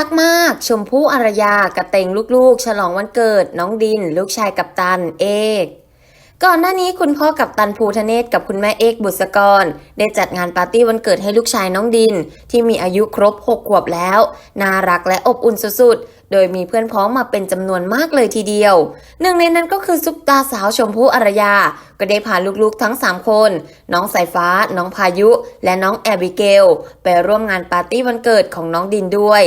รักมาก ชมพู่อารยากระเตงลูกๆ ฉลองวันเกิด น้องดิน ลูกชายกัปตัน เอกก่อนหน้านี้คุณพ่อกับตันภูทะเนศกับคุณแม่เอกบุษกร ได้จัดงานปาร์ตี้วันเกิดให้ลูกชายน้องดิน ที่มีอายุครบ 6 ขวบแล้ว น่ารักและอบอุ่นสุดๆ โดยมีเพื่อนพ้องมาเป็นจำนวนมากเลยทีเดียว หนึ่งในนั้นก็คือซุปตาสาวชมพู่อารยา ก็ได้พาลูกๆทั้ง 3 คน น้องสายฟ้า น้องพายุ และน้องแอบิเกล ไปร่วมงานปาร์ตี้วันเกิดของน้องดินด้วย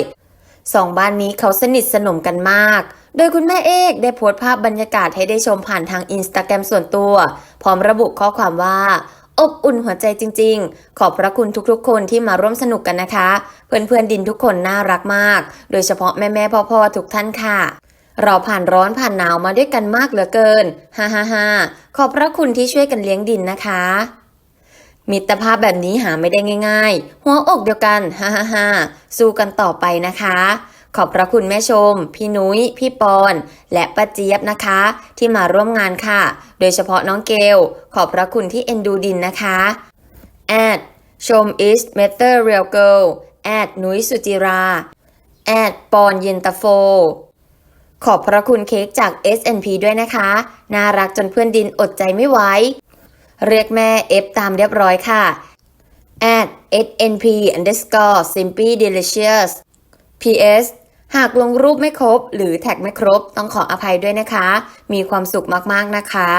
สองบ้านนี้เขาสนิทสนมกันมาก โดยคุณแม่เอกได้โพสต์ภาพบรรยากาศให้ได้ชมผ่านทางอินสตาแกรมส่วนตัว พร้อมระบุข้อความว่า อบอุ่นหัวใจจริง ๆ ขอบพระคุณทุกๆ คนที่มาร่วมสนุกกันนะคะ เพื่อนๆดินทุกคนน่ารักมาก โดยเฉพาะแม่ๆพ่อๆทุกท่านค่ะเราผ่านร้อนผ่านหนาวมาด้วยกันมากเหลือเกิน ฮ่าฮ่าฮ่าขอบพระคุณที่ช่วยกันเลี้ยงดินนะคะ มิตรภาพแบบนี้หาไม่ได้ง่าย ๆ หัวอกเดียวกันฮ่าฮ่าฮ่าสู้กันต่อไปนะคะ ขอบพระคุณแม่ชม พี่นุ้ย พี่ปอน และป้าเจี๊ยบนะคะ ที่มาร่วมงานค่ะ โดยเฉพาะน้องเกล ขอบพระคุณที่เอ็นดูดินนะคะแอดชม is matter real girl แอดนุ้ยสุจิราแอดปอนเย็นตาโฟ ขอบพระคุณเค้กจาก S&P ด้วยนะคะ น่ารักจนเพื่อนดินอดใจไม่ไหว เรียกแม่ F ตามเรียบร้อยค่ะ at snp underscore simply delicious ps หากลงรูปไม่ครบ หรือแท็กไม่ครบ ต้องขออภัยด้วยนะคะ มีความสุขมาก ๆ นะคะ